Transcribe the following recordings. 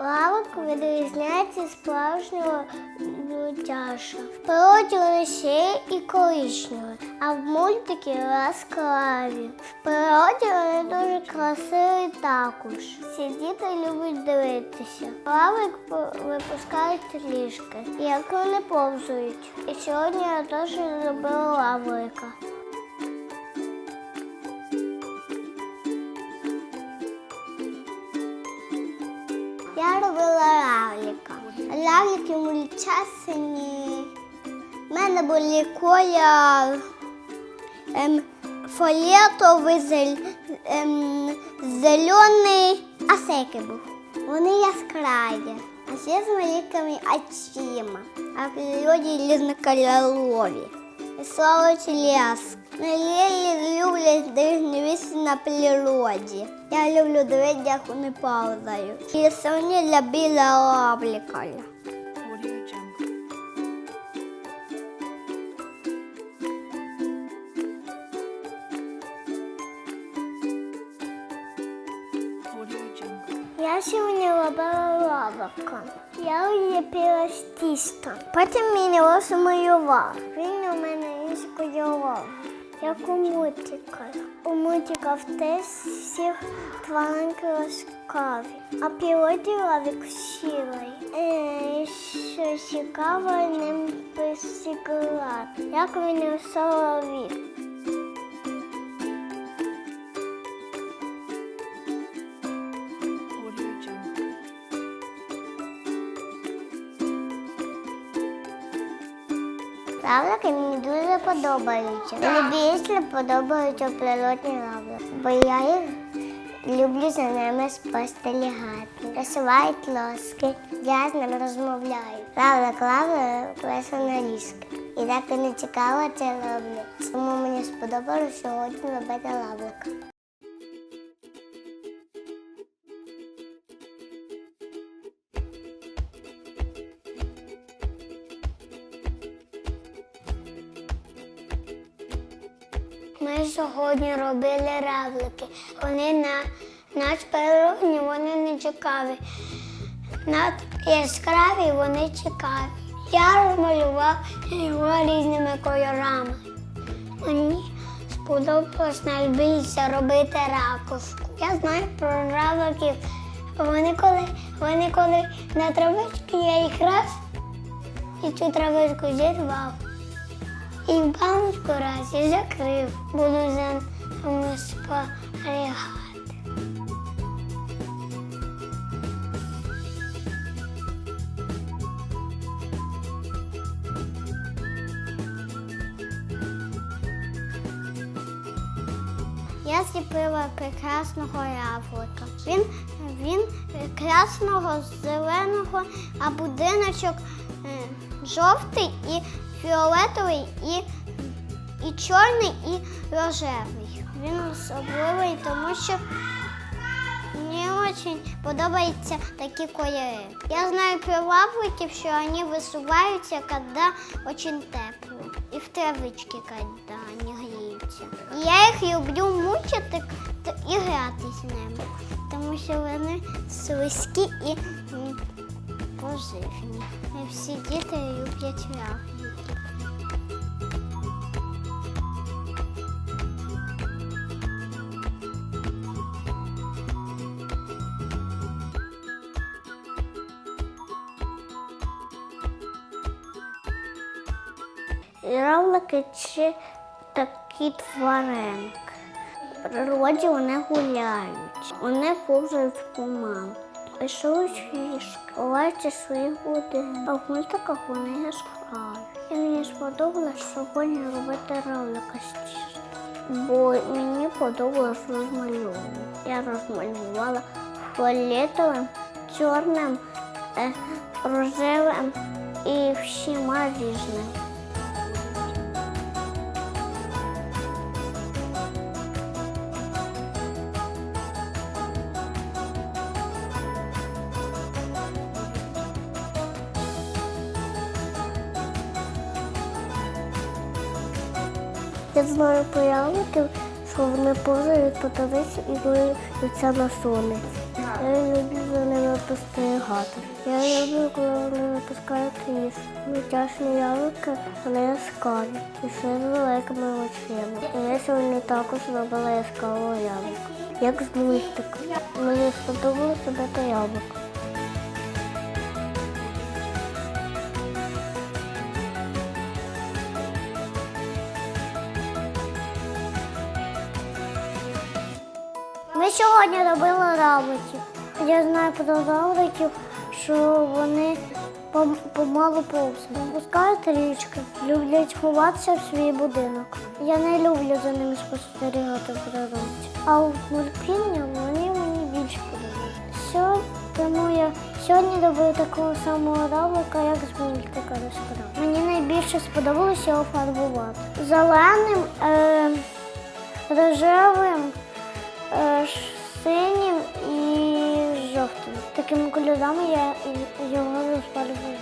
Лавок відрізняється від справжнього лютяша. В природі вони ще і коричневі, а в мультики яскраві. В природі вони дуже красиві також. Всі діти люблять дивитися. Лавик випускають трішки, як вони повзують. І сьогодні я теж зробила лаврика. Равліки мультясені. У мене були колір ем, фіолетовий, зель, ем, зелений, а секи був. Вони яскраві, а ще з маленькими очима, а в природі різнокольорові. І славить лес. Лілі люблять дивитися на природі. Я люблю дивитися, як вони повзають. І сьогодні для біля лавліка. Я сьогодні робила лавака. Я ліпила з тіста. Потім мені ось малював. Він у мене із кольором, як у мультиках. У мультиках теж всіх тваринки ласкаві. А пілоті лавик сірий. Е, що цікаво ним посіграти. Як він у солові. Равлики мені дуже подобаються. Мені більше подобаються природні равлики, бо я їх люблю за ними спостерігати. Розсувають лоски, я з ними розмовляю. Равлик лавлик персоналістка. І так і не цікаво це роблять. Тому мені сподобалося сьогодні робити лавлика. Ми сьогодні робили равлики. Вони на над природні, вони не цікаві. Над яскраві вони цікаві. Я розмалював його різними кольорами. Мені сподобалось найбільше робити ракушку. Я знаю про равликів. Вони коли, вони коли на травичці я їх раз і цю травичку зірвав. І баночку раз закрив. Буду за ними спостерігати. Я зліпила прекрасного яблука. Він, він красного, зеленого, а будиночок е, жовтий і фіолетовий, і, і чорний, і рожевий. Він особливий, тому що мені дуже подобаються такі кольори. Я знаю про лавриків, що вони висуваються, коли дуже тепло. І в травички, коли вони гріються. Я їх люблю мучити і грати з ними, тому що вони слизькі і поживні. Всі діти люблять равликів. Равлики чи такі тваринки. В природі вони гуляють, вони повзають по маму. Пишуть ліжки, ховаються свої години, а в мультиках вони яскраві. І мені сподобалось сьогодні робити равлика тіста, бо мені подобалось розмальовувати. Я розмалювала фіолетовим, чорним, е, рожевим і всіма різними. Я знаю ягодки, що вони повзають по травиці і граються на сонці. Я люблю за ними спостерігати. Я люблю, коли вони випускають ліс. Митяшні яблука, вони яскраві. І ще з великими очима. Я сьогодні також робила яскравого яблука. Як з мультика. Мені сподобалося яблуко. Сьогодні робили равликів. Я знаю про равликів, що вони пом- помалу повзають. Пускають річки, люблять ховатися в свій будинок. Я не люблю за ними спостерігати в. А у мультфільмі вони мені більше подобаються. Тому я сьогодні робив такого самого равлика, як з мультика розказав. Мені найбільше сподобалося його фарбувати. Зеленим, е, рожевим, Такими кольорами я його розфарбую.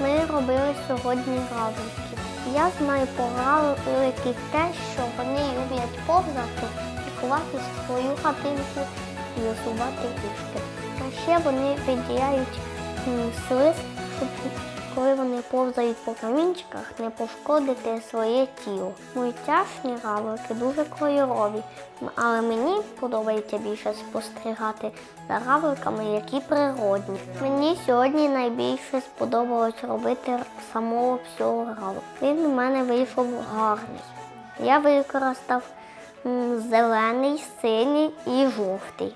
Ми робили сьогодні равликів. Я знаю про равликів те, що вони люблять повзати, лікувати свою хатинку і висувати іграшки. А ще вони виділяють слиз, щоб коли вони повзають по камінчиках, не пошкодити своє тіло. Мультяшні равлики дуже кольорові, але мені подобається більше спостерігати за равликами, які природні. Мені сьогодні найбільше сподобалось робити самого всього равлика. Він у мене вийшов гарний. Я використав зелений, синій і жовтий.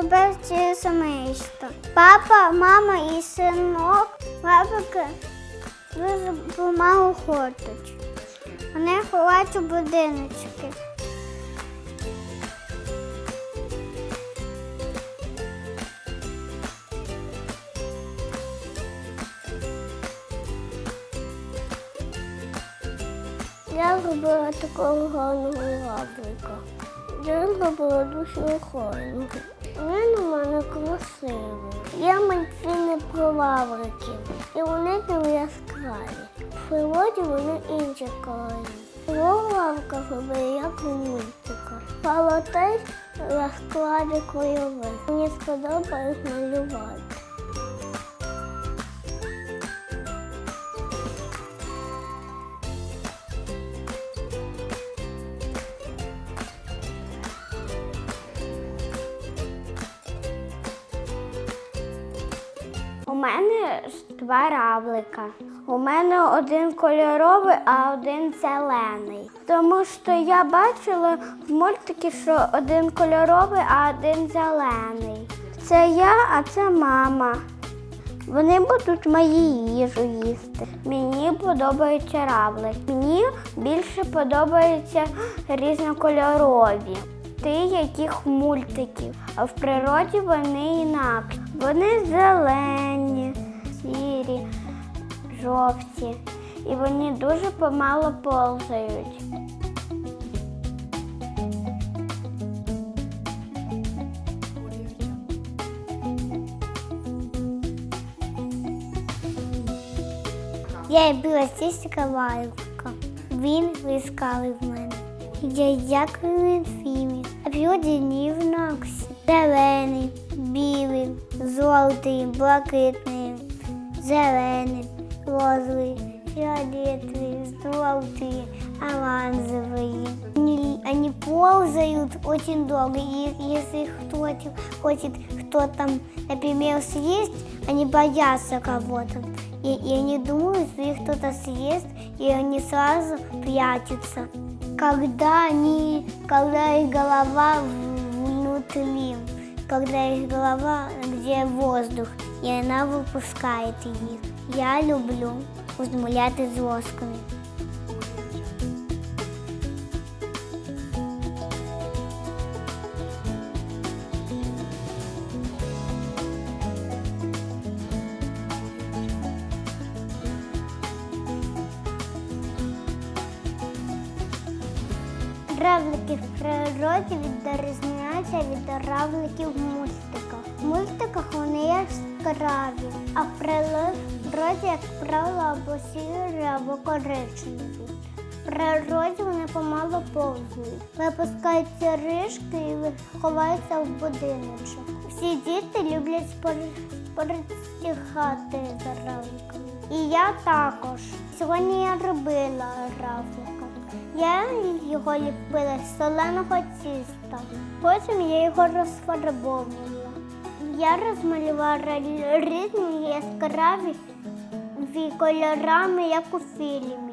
Суперці сімейство. Папа, мама і синок. Бабики дуже помалу ходять. Вони ховають у будиночки. Я зробила такого гарного равлика. Я зробила дуже охайного. Він у мене красивий. Я мультфільми про лавриків. І вони там яскраві. В природі вони інші кольори. Його лавка робила як у мультиках. Але теж яскраві кольори. Мені сподобалось малювати. Мене два равлика. У мене один кольоровий, а один зелений. Тому що я бачила в мультики, що один кольоровий, а один зелений. Це я, а це мама. Вони будуть мої їжу їсти. Мені подобаються равлик. Мені більше подобаються різнокольорові. Ти яких мультиків, а в природі вони інакші. Вони зелені, сірі, жовті. І вони дуже помало повзають. Я біла стістика вайлка. Він вискали в мене. Я дякую фільмі. А п'юдінів ноксі. Зелений, білий, жовтий, блакитний, зелений, розовий, фиолетовый, желтый, оранжевый. Они, они ползают очень долго. И если кто-то хочет кто там, например, съесть, они боятся кого-то. И, и они думают, что их кто-то съест, и они сразу прячутся. Когда они, когда их голова внутри, когда есть голова, где воздух, и она выпускает их, Я люблю розмовляти з восками. Травники в природі від відрізняються від равликів в мультиках. В мультиках вони яскраві, а в природі, як правило, або сірі, або коричневі. В природі вони помало повзують, випускаються рижки і ховаються в будиночок. Всі діти люблять спостерігати за равликами. І я також. Сьогодні я робила равлика. Я його ліпила з соленого тіста. Потім я його розфарбовувала. Я розмалювала різні яскраві ві- кольорами, як у фільмі.